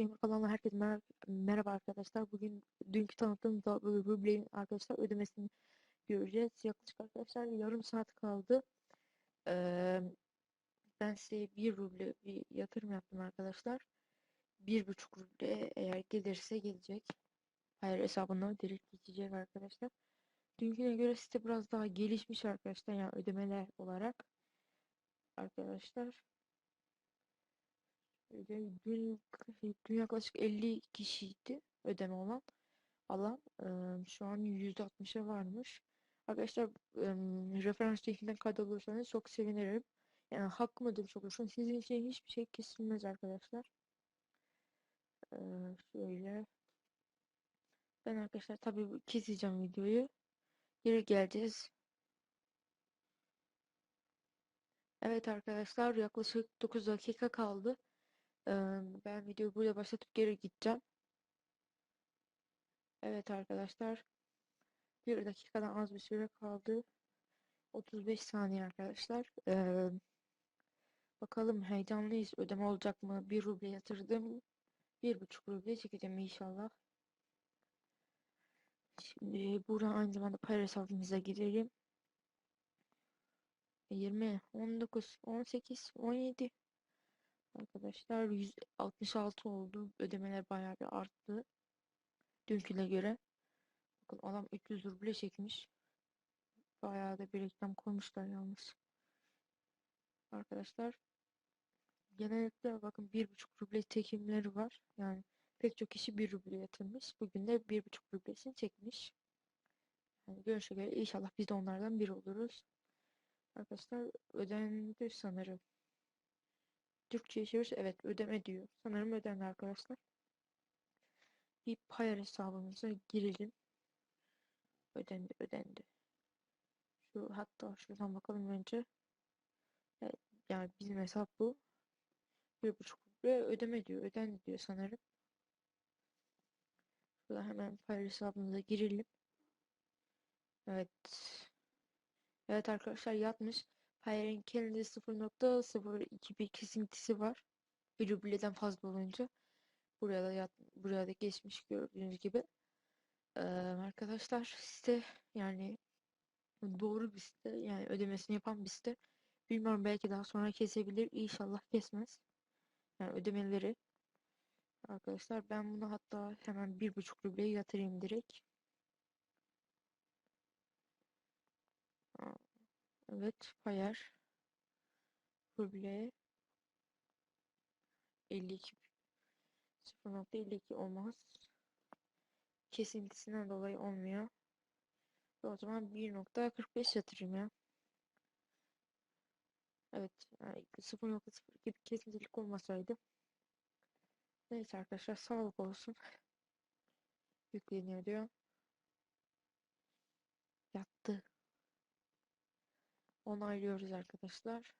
Gamer kanalına herkese mer merhaba arkadaşlar. Bugün dünkü tanıttığım Ruble'in arkadaşlar ödemesini göreceğiz. Yaklaşık arkadaşlar yarım saat kaldı. Ee, ben size 1 ruble bir yatırım yaptım arkadaşlar. 1,5 ruble eğer gelirse gelecek. Hayır hesabına direkt geçecek arkadaşlar. Dünküne göre site biraz daha gelişmiş arkadaşlar. Yani ödemeler olarak. Arkadaşlar. Dün, dün yaklaşık 50 kişiydi ödeme olan alan. Şu an %60'a varmış. Arkadaşlar referans linkinden kaydolursanız çok sevinirim. Yani hakkım ödemiş olursunuz. Sizin için hiçbir şey kesilmez arkadaşlar. Şöyle. Ben arkadaşlar tabii keseceğim videoyu. Geri geleceğiz. Evet arkadaşlar yaklaşık 9 dakika kaldı. Ben videoyu burada başlatıp geri gideceğim. Evet arkadaşlar. Bir dakikadan az bir süre kaldı. 35 saniye arkadaşlar. Bakalım heyecanlıyız. Ödeme olacak mı? 1 ruble yatırdım. 1,5 ruble çekeceğim inşallah. Şimdi buradan aynı zamanda para hesabımıza girelim. 20, 19, 18, 17. Arkadaşlar 166 oldu. Ödemeler bayağı bir arttı. Dünküne göre. Bakın adam 300 ruble çekmiş. Bayağı da bir reklam koymuşlar yalnız. Arkadaşlar. Genellikle bakın 1,5 ruble çekimleri var. Yani pek çok kişi 1 ruble yatırmış. Bugün de 1,5 rublesini çekmiş. Yani görüşe göre inşallah biz de onlardan biri oluruz. Arkadaşlar ödendi sanırım. Türkçe'ye çevirirse evet ödeme diyor. Sanırım ödendi arkadaşlar. Bir payar hesabımıza girelim. Ödendi ödendi. Şu hatta şuradan bakalım önce. Evet, yani bizim hesap bu. Bir buçuk ruble ödeme diyor. Ödendi diyor sanırım. Şurada hemen payar hesabımıza girelim. Evet. Evet arkadaşlar yatmış. Payar'ın kendi 0.021 kesintisi var. Bir rubleden fazla olunca. Buraya da yat, buraya da geçmiş gördüğünüz gibi. Ee, arkadaşlar site yani doğru bir site yani ödemesini yapan bir site. Bilmiyorum belki daha sonra kesebilir. İnşallah kesmez. Yani ödemeleri. Arkadaşlar ben bunu hatta hemen bir buçuk rubleye yatırayım direkt. Evet payar ruble 52 0.52 olmaz. Kesintisinden dolayı olmuyor. O zaman 1.45 yatırayım ya. Evet. Yani 0.02 bir kesintilik olmasaydı. Neyse arkadaşlar sağlık olsun. Yükleniyor diyor. Onaylıyoruz arkadaşlar.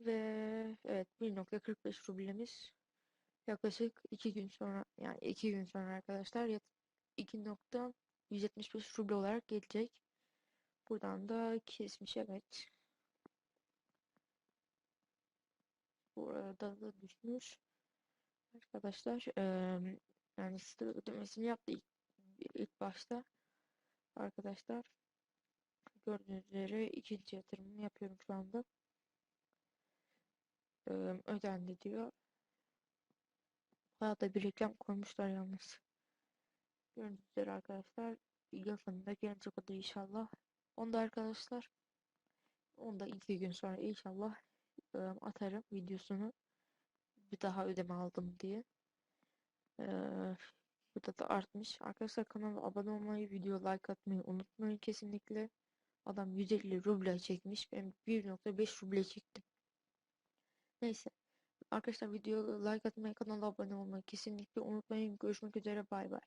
Ve evet 1.45 rublemiz yaklaşık 2 gün sonra yani 2 gün sonra arkadaşlar 2.175 ruble olarak gelecek. Buradan da kesmiş evet. Burada da düşmüş. Arkadaşlar eee yani site ödemesini yaptı ilk, ilk başta. Arkadaşlar gördüğünüz üzere ikinci yatırımımı yapıyorum şu anda. Eee, ödendi diyor. Bayağı da bir reklam koymuşlar yalnız. Gördüğünüz üzere arkadaşlar yakında gelecek o da inşallah. Onda arkadaşlar onda iki gün sonra inşallah atarım videosunu. Bir daha ödeme aldım diye. Burada da artmış. Arkadaşlar kanala abone olmayı, video like atmayı unutmayın kesinlikle. Adam 150 ruble çekmiş. Ben 1.5 ruble çektim. Neyse. Arkadaşlar video like atmayı, kanala abone olmayı kesinlikle unutmayın. Görüşmek üzere. Bay bay.